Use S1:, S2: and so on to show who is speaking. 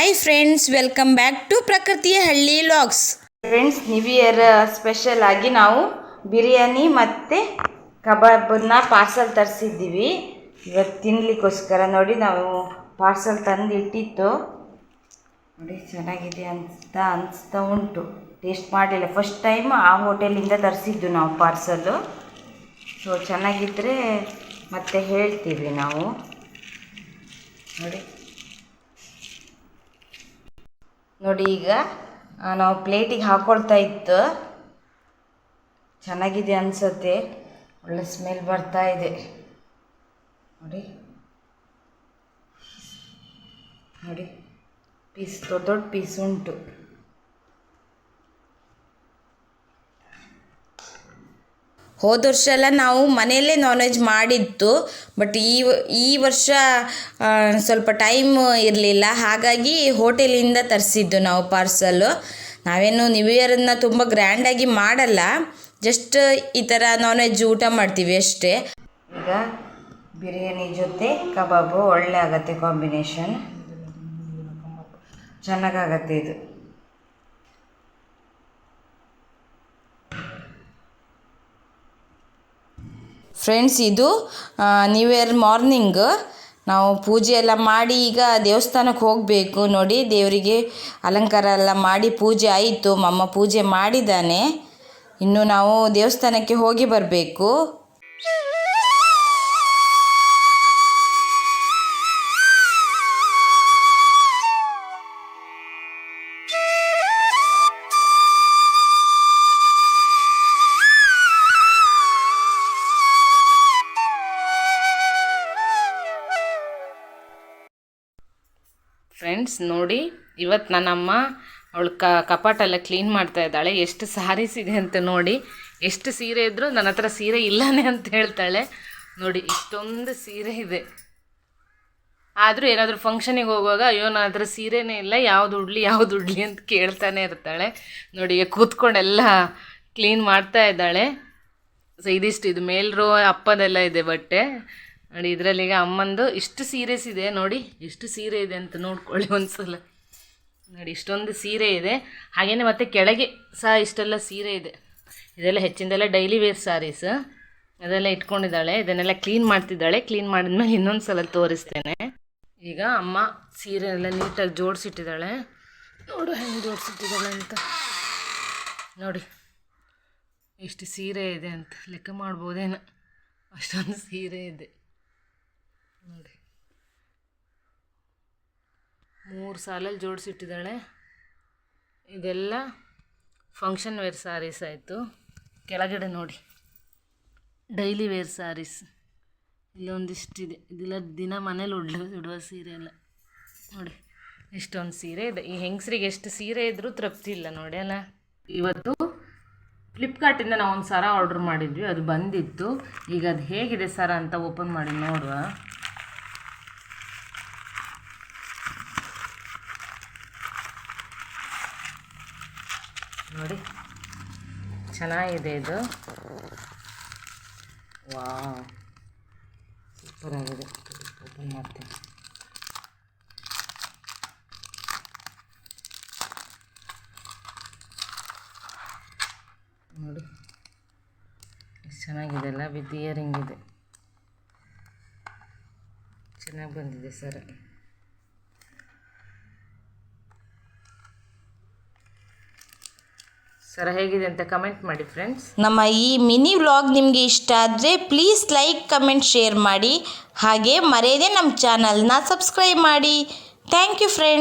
S1: Hi friends welcome back to ಪ್ರಕೃತಿಯ ಹಳ್ಳಿ logs
S2: friends new year special ಆಗಿ ನಾವು ಬಿರಿಯಾನಿ ಮತ್ತು ಕಬಾಬನ್ನ ಪಾರ್ಸಲ್ ತರಿಸಿದ್ದೀವಿ. ಇವತ್ತು ತಿನ್ನಲಿಕ್ಕೋಸ್ಕರ ನೋಡಿ ನಾವು ಪಾರ್ಸಲ್ ತಂದು ಇಟ್ಟಿತ್ತು ನೋಡಿ, ಚೆನ್ನಾಗಿದೆ ಅನಿಸ್ತಾ ಅನಿಸ್ತಾ ಉಂಟು. ಟೇಸ್ಟ್ ಮಾಡಲಿಲ್ಲ. ಫಸ್ಟ್ ಟೈಮ್ ಆ ಹೋಟೆಲಿಂದ ತರಿಸಿದ್ದು ನಾವು ಪಾರ್ಸಲ್ಲು ಸೊ ಚೆನ್ನಾಗಿದ್ದರೆ ಮತ್ತೆ ಹೇಳ್ತೀವಿ ನಾವು. ನೋಡಿ. ನೋಡಿ ಈಗ ನಾವು ಪ್ಲೇಟಿಗೆ ಹಾಕೊಳ್ತಾ ಇತ್ತು. ಚೆನ್ನಾಗಿದೆ ಅನಿಸುತ್ತೆ. ಒಳ್ಳೆ ಸ್ಮೆಲ್ ಬರ್ತಾ ಇದೆ. ನೋಡಿ. ನೋಡಿ. ಪೀಸ್ ದೊಡ್ಡ ದೊಡ್ಡ ಪೀಸ್ ಉಂಟು.
S1: ಹೋದ ವರ್ಷ ಎಲ್ಲ ನಾವು ಮನೆಯಲ್ಲೇ ನಾನ್ ವೆಜ್ ಮಾಡಿತ್ತು ಬಟ್ ಈ ಈ ವರ್ಷ ಸ್ವಲ್ಪ ಟೈಮ್ ಇರಲಿಲ್ಲ. ಹಾಗಾಗಿ ಹೋಟೆಲಿಂದ ತರಿಸಿದ್ದು ನಾವು ಪಾರ್ಸಲ್ಲು ನಾವೇನು ನ್ಯೂ ಇಯರನ್ನು ತುಂಬ ಗ್ರ್ಯಾಂಡಾಗಿ ಮಾಡಲ್ಲ. ಜಸ್ಟ್ ಈ ಥರ ನಾನ್ ವೆಜ್ ಊಟ ಮಾಡ್ತೀವಿ ಅಷ್ಟೇ.
S2: ಈಗ ಬಿರಿಯಾನಿ ಜೊತೆ ಕಬಾಬು ಒಳ್ಳೆ ಆಗತ್ತೆ ಕಾಂಬಿನೇಷನ್ ಚೆನ್ನಾಗಾಗತ್ತೆ ಇದು.
S1: ಫ್ರೆಂಡ್ಸ್ ಇದು ನ್ಯೂ ಇಯರ್ ಮಾರ್ನಿಂಗ್ ನಾವು ಪೂಜೆ ಎಲ್ಲ ಮಾಡಿ ಈಗ ದೇವಸ್ಥಾನಕ್ಕೆ ಹೋಗಬೇಕು. ನೋಡಿ, ದೇವರಿಗೆ ಅಲಂಕಾರ ಎಲ್ಲ ಮಾಡಿ ಪೂಜೆ ಆಯಿತು. ಮಮ್ಮ ಪೂಜೆ ಮಾಡಿದ್ದಾನೆ. ಇನ್ನು ನಾವು ದೇವಸ್ಥಾನಕ್ಕೆ ಹೋಗಿ ಬರಬೇಕು.
S3: ಫ್ರೆಂಡ್ಸ್ ನೋಡಿ ಇವತ್ತು ನನ್ನಮ್ಮ ಅವಳು ಕ, ಕಪಾಟೆಲ್ಲ ಕ್ಲೀನ್ ಮಾಡ್ತಾ ಇದ್ದಾಳೆ. ಎಷ್ಟು ಸಾರೀಸ್ ಇದೆ ಅಂತ ನೋಡಿ, ಎಷ್ಟು ಸೀರೆ ಇದ್ದರೂ ನನ್ನ ಹತ್ರ ಸೀರೆ ಇಲ್ಲನೇ ಅಂತ ಹೇಳ್ತಾಳೆ. ನೋಡಿ, ಇಷ್ಟೊಂದು ಸೀರೆ ಇದೆ. ಆದರೂ ಏನಾದರೂ ಫಂಕ್ಷನಿಗೆ ಹೋಗುವಾಗ, ಅಯ್ಯೋ, ನನ್ನ ಹತ್ರ ಸೀರೆನೇ ಇಲ್ಲ, ಯಾವ್ದು ಉಡ್ಲಿ ಯಾವ್ದು ಉಡ್ಲಿ ಅಂತ ಕೇಳ್ತಾನೆ ಇರ್ತಾಳೆ. ನೋಡಿ, ಈಗ ಕೂತ್ಕೊಂಡೆಲ್ಲ ಕ್ಲೀನ್ ಮಾಡ್ತಾ ಇದ್ದಾಳೆ. ಸೊ ಇದಿಷ್ಟು, ಇದು ಮೇಲ್ರೋ, ಅಪ್ಪದೆಲ್ಲ ಇದೆ ಬಟ್ಟೆ. ನೋಡಿ, ಇದರಲ್ಲಿ ಈಗ ಅಮ್ಮಂದು ಇಷ್ಟು ಸೀರೆಸ್ ಇದೆ. ನೋಡಿ ಎಷ್ಟು ಸೀರೆ ಇದೆ ಅಂತ ನೋಡ್ಕೊಳ್ಳಿ ಒಂದ್ಸಲ. ನೋಡಿ, ಇಷ್ಟೊಂದು ಸೀರೆ ಇದೆ. ಹಾಗೆಯೇ ಮತ್ತು ಕೆಳಗೆ ಸಹ ಇಷ್ಟೆಲ್ಲ ಸೀರೆ ಇದೆ. ಇದೆಲ್ಲ ಹೆಚ್ಚಿಂದೆಲ್ಲ ಡೈಲಿ ವೇರ್ ಸಾರೀಸ್ ಅದೆಲ್ಲ ಇಟ್ಕೊಂಡಿದ್ದಾಳೆ. ಇದನ್ನೆಲ್ಲ ಕ್ಲೀನ್ ಮಾಡ್ತಿದ್ದಾಳೆ. ಕ್ಲೀನ್ ಮಾಡಿದ್ಮೇಲೆ ಇನ್ನೊಂದು ಸಲ ತೋರಿಸ್ತೇನೆ. ಈಗ ಅಮ್ಮ ಸೀರೆ ಎಲ್ಲ ನೀಟಾಗಿ ಜೋಡಿಸಿಟ್ಟಿದ್ದಾಳೆ. ನೋಡು ಹೆಂಗೆ ಜೋಡಿಸಿಟ್ಟಿದ್ದಾಳೆ ಅಂತ. ನೋಡಿ ಎಷ್ಟು ಸೀರೆ ಇದೆ ಅಂತ ಲೆಕ್ಕ ಮಾಡ್ಬೋದೇನೋ. ಅಷ್ಟೊಂದು ಸೀರೆ ಇದೆ. ನೋಡಿ. ಮೂರು ಸಾಲಲ್ಲಿ ಜೋಡಿಸಿಟ್ಟಿದ್ದಾಳೆ. ಇದೆಲ್ಲ ಫಂಕ್ಷನ್ ವೇರ್ ಸ್ಯಾರೀಸ್ ಆಯಿತು. ಕೆಳಗಡೆ ನೋಡಿ. ಡೈಲಿ ವೇರ್ ಸಾರೀಸ್ ಇಲ್ಲೊಂದಿಷ್ಟಿದೆ. ಇದೆಲ್ಲ, ದಿನ ಮನೇಲಿ ಉಡ್ಲ ಉಡುವ ಸೀರೆ ಎಲ್ಲ. ನೋಡಿ, ಇಷ್ಟೊಂದು ಸೀರೆ ಇದೆ. ಈ ಹೆಂಗಸ್ರಿಗೆ ಎಷ್ಟು ಸೀರೆ ಇದ್ದರೂ ತೃಪ್ತಿ ಇಲ್ಲ ನೋಡಿ, ಅಲ್ಲ? ಇವತ್ತು ಫ್ಲಿಪ್ಕಾರ್ಟಿಂದ ನಾವು ಒಂದು ಸರ ಆರ್ಡ್ರ್ ಮಾಡಿದ್ವಿ. ಅದು ಬಂದಿತ್ತು. ಈಗ ಅದು ಹೇಗಿದೆ ಸರ ಅಂತ ಓಪನ್ ಮಾಡಿ ನೋಡುವ. ನೋಡಿ. ಚೆನ್ನಾಗಿದೆ ಇದು. ವಾ ಸೂಪರ್ ಆಗಿದೆ ಓಪನ್ ಮಾಡ್ತೀನಿ. ನೋಡಿ. ಚೆನ್ನಾಗಿದೆ ಅಲ್ಲ, ವಿತ್ ಇಯರಿಂಗ್ ಇದೆ. ಚೆನ್ನಾಗಿ ಬಂದಿದೆ ಸರ್. ಸರ, ಹೇಗಿದೆ ಅಂತ ಕಮೆಂಟ್ ಮಾಡಿ ಫ್ರೆಂಡ್ಸ್
S1: ನಮ್ಮ ಈ ಮಿನಿ ವ್ಲಾಗ್ ನಿಮಗೆ ಇಷ್ಟ ಆದರೆ ಪ್ಲೀಸ್ ಲೈಕ್ ಕಮೆಂಟ್ ಶೇರ್ ಮಾಡಿ. ಹಾಗೆ ಮರೆಯದೆ ನಮ್ಮ ಚಾನಲ್ನ ಸಬ್ಸ್ಕ್ರೈಬ್ ಮಾಡಿ. Thank you friends